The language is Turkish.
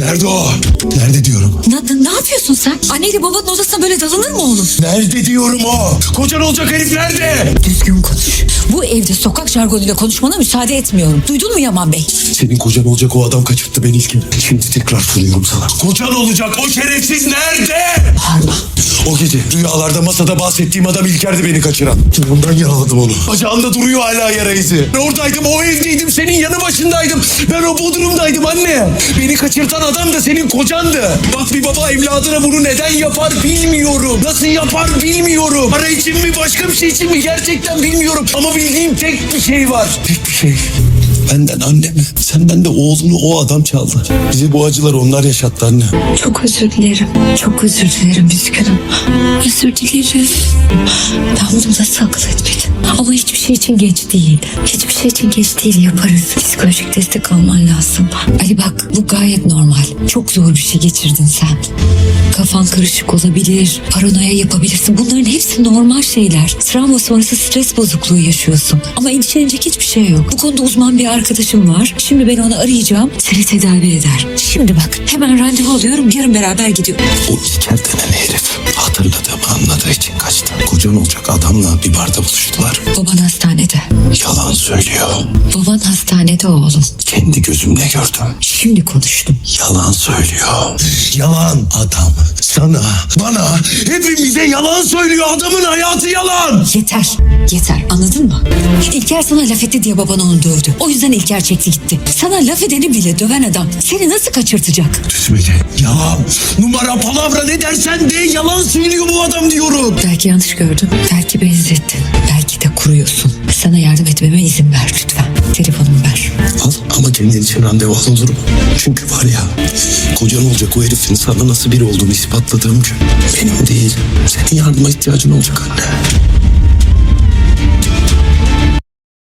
Nerede o? Nerede diyorum? Ne, ne yapıyorsun sen? Anneyle babanın odasına böyle dalanır mı oğlum? Nerede diyorum o? Kocan olacak herif nerede? Düzgün konuş. Bu evde sokak jargonuyla konuşmana müsaade etmiyorum. Duydun mu Yaman Bey? Senin kocan olacak o adam kaçırttı beni ilk gün. Şimdi tekrar soruyorum sana. Kocan olacak o şerefsiz nerede? Harman. O gece rüyalarda masada bahsettiğim adam İlker'di beni kaçıran. Ondan yaraladım onu. Bacağında duruyor hala yara izi. Ben oradaydım o evdeydim senin yanı başındaydım. Ben o bodrumdaydım anne. Beni kaçırtan adam da senin kocandı. Bak bir baba evladına bunu neden yapar bilmiyorum. Nasıl yapar bilmiyorum. Para için mi başka bir şey için mi gerçekten bilmiyorum. Ama bildiğim tek bir şey var. Tek bir şey. Benden annemi, senden de oğlunu o adam çaldı. Bize bu acıları onlar yaşattı anne. Çok özür dilerim. Çok özür dilerim üzgünüm. Özür dilerim. Ben bunu nasıl akıl. Ama hiçbir şey için geç değil. Hiçbir şey için geç değil yaparız. Psikolojik destek alman lazım. Ali bak bu gayet normal. Çok zor bir şey geçirdin sen. Kafan karışık olabilir. Paranoya yapabilirsin. Bunların hepsi normal şeyler. Travma sonrası stres bozukluğu yaşıyorsun. Ama endişelenecek hiçbir şey yok. Bu konuda uzman bir arkadaşım var. Şimdi ben onu arayacağım. Seni tedavi eder. Şimdi bak hemen randevu alıyorum. Yarın beraber gidiyoruz. O İlker denen herif hatırladığımı anladığı için kaçtı. Kocan olacak adamla bir barda buluştular. Baban hastanede. Yalan söylüyor. Baban hastanede oğlum. Kendi gözümle gördüm. Şimdi konuştum. Yalan söylüyor. Yalan adam. Sana, bana, hepimize yalan söylüyor. Adamın hayatı yalan. Yeter. Yeter. Anladın mı? İlker sana laf etti diye baban onu dövdü. O yüzden İlker çekti gitti. Sana laf edeni bile döven adam seni nasıl kaçırtacak? Düzmedi. Yalan. Numara, palavra ne dersen de yalan söylüyor bu adam diyorum. Belki yanlış gördüm. Belki benzettin. Belki de kuruyorsun. Sana yardım etmeme izin ver. Kendin için randevu al olur mu? Çünkü var ya kocan olacak o herifin sana nasıl biri olduğunu ispatladığım gün benim değil senin yardıma ihtiyacın olacak anne.